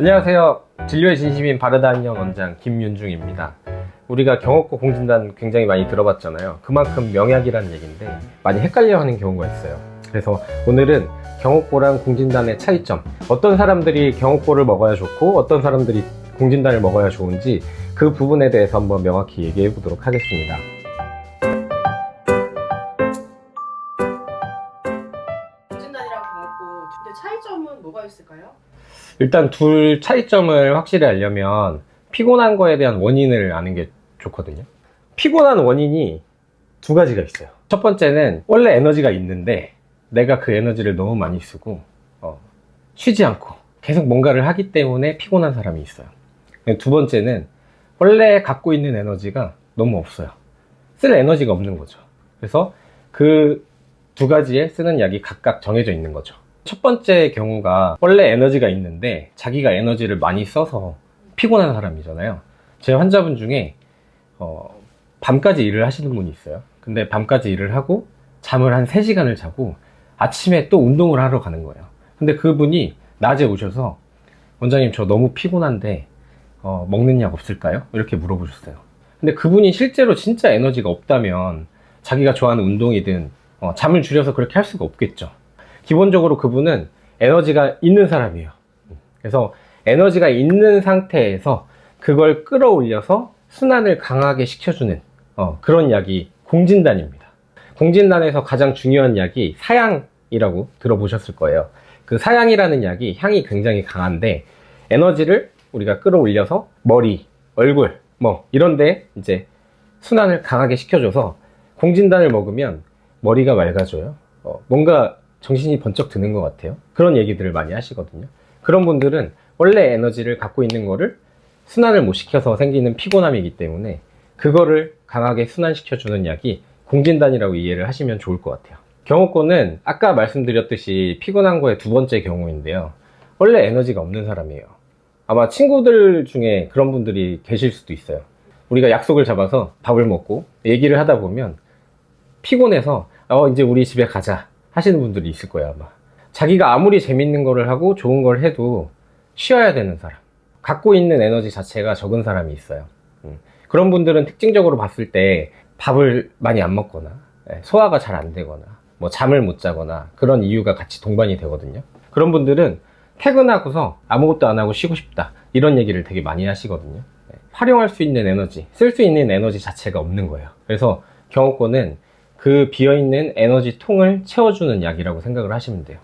안녕하세요. 진료의 진심인 바르다니언 원장 김윤중입니다. 우리가 경옥고 공진단 굉장히 많이 들어봤잖아요. 그만큼 명약이라는 얘기인데 많이 헷갈려 하는 경우가 있어요. 그래서 오늘은 경옥고랑 공진단의 차이점, 어떤 사람들이 경옥고를 먹어야 좋고 어떤 사람들이 공진단을 먹어야 좋은지 그 부분에 대해서 한번 명확히 얘기해 보도록 하겠습니다. 일단 둘 차이점을 확실히 알려면 피곤한 거에 대한 원인을 아는 게 좋거든요. 피곤한 원인이 두 가지가 있어요. 첫 번째는 원래 에너지가 있는데 내가 그 에너지를 너무 많이 쓰고 어, 쉬지 않고 계속 뭔가를 하기 때문에 피곤한 사람이 있어요. 두 번째는 원래 갖고 있는 에너지가 너무 없어요. 쓸 에너지가 없는 거죠. 그래서 그 두 가지에 쓰는 약이 각각 정해져 있는 거죠. 첫 번째 경우가 원래 에너지가 있는데 자기가 에너지를 많이 써서 피곤한 사람이잖아요. 제 환자분 중에 어, 밤까지 일을 하시는 분이 있어요. 근데 밤까지 일을 하고 잠을 한 3시간을 자고 아침에 또 운동을 하러 가는 거예요. 근데 그분이 낮에 오셔서 원장님 저 너무 피곤한데 어, 먹는 약 없을까요? 이렇게 물어보셨어요. 근데 그분이 실제로 진짜 에너지가 없다면 자기가 좋아하는 운동이든 어, 잠을 줄여서 그렇게 할 수가 없겠죠. 기본적으로 그분은 에너지가 있는 사람이에요. 그래서 에너지가 있는 상태에서 그걸 끌어올려서 순환을 강하게 시켜주는 어, 그런 약이 공진단입니다. 공진단에서 가장 중요한 약이 사양이라고 들어보셨을 거예요. 그 사양이라는 약이 향이 굉장히 강한데 에너지를 우리가 끌어올려서 머리, 얼굴, 뭐 이런데 이제 순환을 강하게 시켜줘서 공진단을 먹으면 머리가 맑아져요. 어, 뭔가 정신이 번쩍 드는 것 같아요. 그런 얘기들을 많이 하시거든요. 그런 분들은 원래 에너지를 갖고 있는 거를 순환을 못 시켜서 생기는 피곤함이기 때문에 그거를 강하게 순환시켜주는 약이 공진단이라고 이해를 하시면 좋을 것 같아요. 경호권은 아까 말씀드렸듯이 피곤한 거의 두 번째 경우인데요. 원래 에너지가 없는 사람이에요. 아마 친구들 중에 그런 분들이 계실 수도 있어요. 우리가 약속을 잡아서 밥을 먹고 얘기를 하다 보면 피곤해서 어 이제 우리 집에 가자 하시는 분들이 있을 거예요 아마. 자기가 아무리 재밌는 거를 하고 좋은 걸 해도 쉬어야 되는 사람. 갖고 있는 에너지 자체가 적은 사람이 있어요. 음. 그런 분들은 특징적으로 봤을 때 밥을 많이 안 먹거나 예, 소화가 잘 안 되거나 뭐 잠을 못 자거나 그런 이유가 같이 동반이 되거든요. 그런 분들은 퇴근하고서 아무것도 안 하고 쉬고 싶다 이런 얘기를 되게 많이 하시거든요. 예, 활용할 수 있는 에너지 쓸 수 있는 에너지 자체가 없는 거예요. 그래서 경호권은 그 비어있는 에너지 통을 채워주는 약이라고 생각을 하시면 돼요.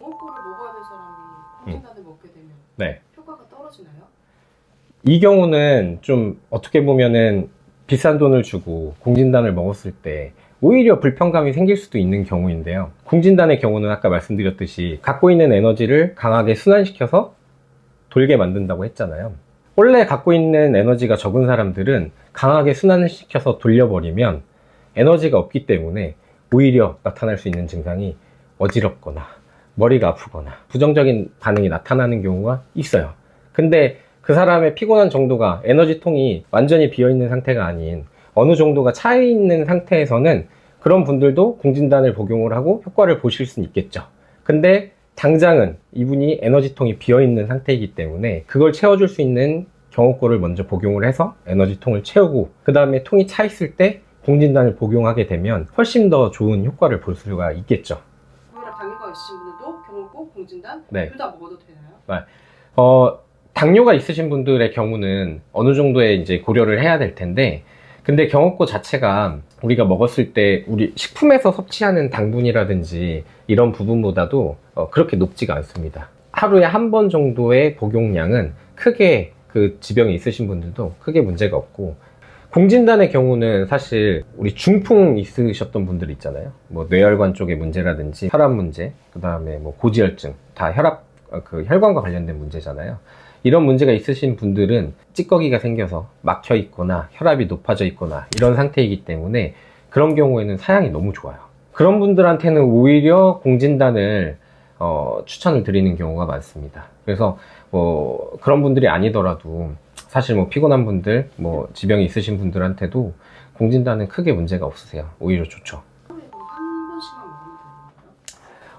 경합고를 먹어야 될 사람이 공진단을 먹게 되면 네. 효과가 떨어지나요? 이 경우는 좀 어떻게 보면은 비싼 돈을 주고 공진단을 먹었을 때 오히려 불편감이 생길 수도 있는 경우인데요. 공진단의 경우는 아까 말씀드렸듯이 갖고 있는 에너지를 강하게 순환시켜서 돌게 만든다고 했잖아요. 원래 갖고 있는 에너지가 적은 사람들은 강하게 순환을 시켜서 돌려버리면 에너지가 없기 때문에 오히려 나타날 수 있는 증상이 어지럽거나 머리가 아프거나 부정적인 반응이 나타나는 경우가 있어요. 근데 그 사람의 피곤한 정도가 에너지통이 완전히 비어 있는 상태가 아닌 어느 정도가 차 있는 상태에서는 그런 분들도 공진단을 복용을 하고 효과를 보실 수는 있겠죠. 근데 당장은 이분이 에너지통이 비어 있는 상태이기 때문에 그걸 채워줄 수 있는 경호고를 먼저 복용을 해서 에너지통을 채우고 그 다음에 통이 차 있을 때 공진단을 복용하게 되면 훨씬 더 좋은 효과를 볼 수가 있겠죠. 고혈압 당뇨가 있으신 분들도 경합고 공진단 네. 둘 다 먹어도 되나요? 어, 당뇨가 있으신 분들의 경우는 어느 정도의 이제 고려를 해야 될 텐데, 근데 경옥고 자체가 우리가 먹었을 때 우리 식품에서 섭취하는 당분이라든지 이런 부분보다도 어, 그렇게 높지가 않습니다. 하루에 한 번 정도의 복용량은 크게 그 지병이 있으신 분들도 크게 문제가 없고, 공진단의 경우는 사실 우리 중풍 있으셨던 분들 있잖아요. 뭐 뇌혈관 쪽의 문제라든지 혈압 문제, 그 다음에 뭐 고지혈증, 다 혈압, 어, 그 혈관과 관련된 문제잖아요. 이런 문제가 있으신 분들은 찌꺼기가 생겨서 막혀 있거나 혈압이 높아져 있거나 이런 상태이기 때문에 그런 경우에는 사양이 너무 좋아요. 그런 분들한테는 오히려 공진단을 어, 추천을 드리는 경우가 많습니다. 그래서 뭐 그런 분들이 아니더라도 사실 뭐 피곤한 분들, 뭐 지병이 있으신 분들한테도 공진단은 크게 문제가 없으세요. 오히려 좋죠.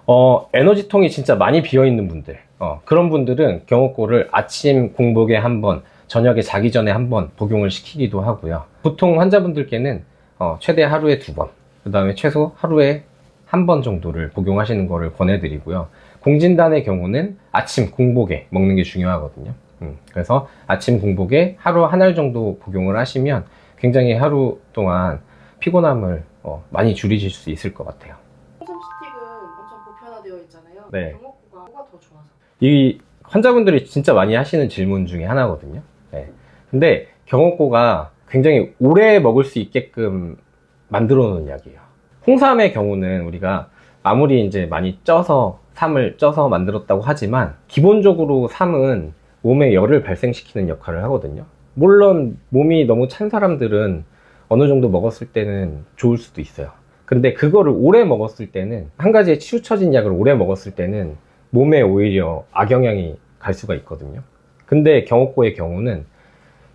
어, 에너지통이 진짜 많이 비어 있는 분들, 어, 그런 분들은 경호골을 아침 공복에 한 번, 저녁에 자기 전에 한 번 복용을 시키기도 하고요. 보통 환자분들께는 어, 최대 하루에 두 번, 그 다음에 최소 하루에 한 번 정도를 복용하시는 거를 권해드리고요. 공진단의 경우는 아침 공복에 먹는 게 중요하거든요. 음, 그래서 아침 공복에 하루 한 알 정도 복용을 하시면 굉장히 하루 동안 피곤함을 어, 많이 줄이실 수 있을 것 같아요. 홍삼 스틱은 엄청 보편화되어 있잖아요. 네. 경옥고가 뭐가 더 좋아서? 이 환자분들이 진짜 많이 하시는 질문 중에 하나거든요. 네. 근데 경옥고가 굉장히 오래 먹을 수 있게끔 만들어 놓은 약이에요. 홍삼의 경우는 우리가 아무리 이제 많이 쪄서 삼을 쪄서 만들었다고 하지만 기본적으로 삼은 몸에 열을 발생시키는 역할을 하거든요. 물론 몸이 너무 찬 사람들은 어느 정도 먹었을 때는 좋을 수도 있어요. 근데 그거를 오래 먹었을 때는 한 가지의 치우쳐진 약을 오래 먹었을 때는 몸에 오히려 악영향이 갈 수가 있거든요. 근데 경옥고의 경우는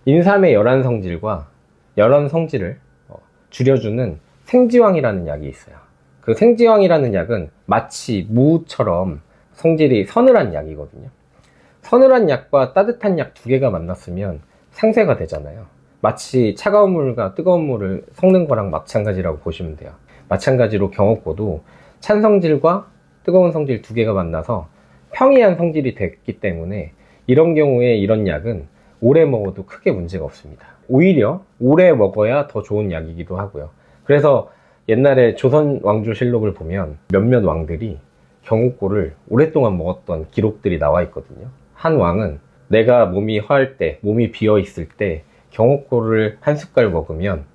인삼의 열한 성질과 열한 성질을 어, 줄여주는 생지황이라는 약이 있어요. 그 생지황이라는 약은 마치 무처럼 성질이 서늘한 약이거든요. 서늘한 약과 따뜻한 약 두 개가 만났으면 상쇄가 되잖아요. 마치 차가운 물과 뜨거운 물을 섞는 거랑 마찬가지라고 보시면 돼요. 마찬가지로 경옥고도 찬 성질과 뜨거운 성질 두 개가 만나서 평이한 성질이 됐기 때문에 이런 경우에 이런 약은 오래 먹어도 크게 문제가 없습니다. 오히려 오래 먹어야 더 좋은 약이기도 하고요. 그래서 옛날에 조선 왕조실록을 보면 몇몇 왕들이 경옥고를 오랫동안 먹었던 기록들이 나와 있거든요. 한 왕은 내가 몸이 허할 때, 몸이 비어 있을 때 경옥고를 한 숟갈 먹으면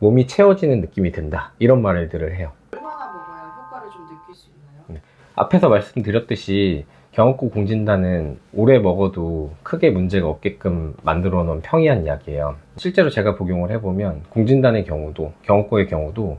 몸이 채워지는 느낌이 든다. 이런 말들을 해요. 얼마나 먹어야 효과를 좀 느낄 수 있나요? 앞에서 말씀드렸듯이 경옥고 공진단은 오래 먹어도 크게 문제가 없게끔 만들어 놓은 평이한 약이에요. 실제로 제가 복용을 해보면 공진단의 경우도 경옥고의 경우도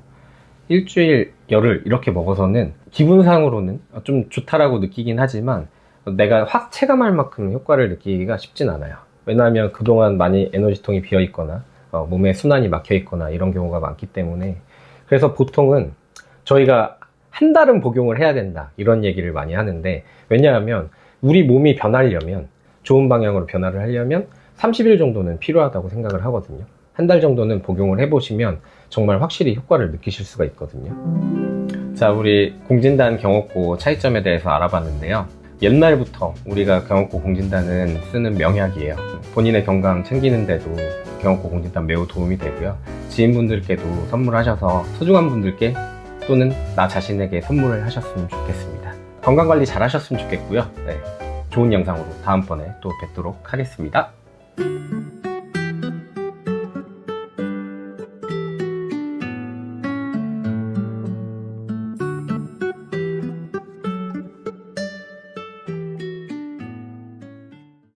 일주일 열흘 이렇게 먹어서는 기분상으로는 좀 좋다라고 느끼긴 하지만 내가 확 체감할 만큼 효과를 느끼기가 쉽진 않아요. 왜냐하면 그동안 많이 에너지통이 비어 있거나 어, 몸에 순환이 막혀 있거나 이런 경우가 많기 때문에 그래서 보통은 저희가 한 달은 복용을 해야 된다 이런 얘기를 많이 하는데 왜냐하면 우리 몸이 변하려면 좋은 방향으로 변화를 하려면 30일 정도는 필요하다고 생각을 하거든요. 한 달 정도는 복용을 해보시면 정말 확실히 효과를 느끼실 수가 있거든요. 자, 우리 공진단 경옥고 차이점에 대해서 알아봤는데요. 옛날부터 우리가 경옥고 공진단은 쓰는 명약이에요. 본인의 건강 챙기는데도 경옥고 공진단 매우 도움이 되고요. 지인분들께도 선물하셔서 소중한 분들께 또는 나 자신에게 선물을 하셨으면 좋겠습니다. 건강관리 잘 하셨으면 좋겠고요. 네, 좋은 영상으로 다음번에 또 뵙도록 하겠습니다.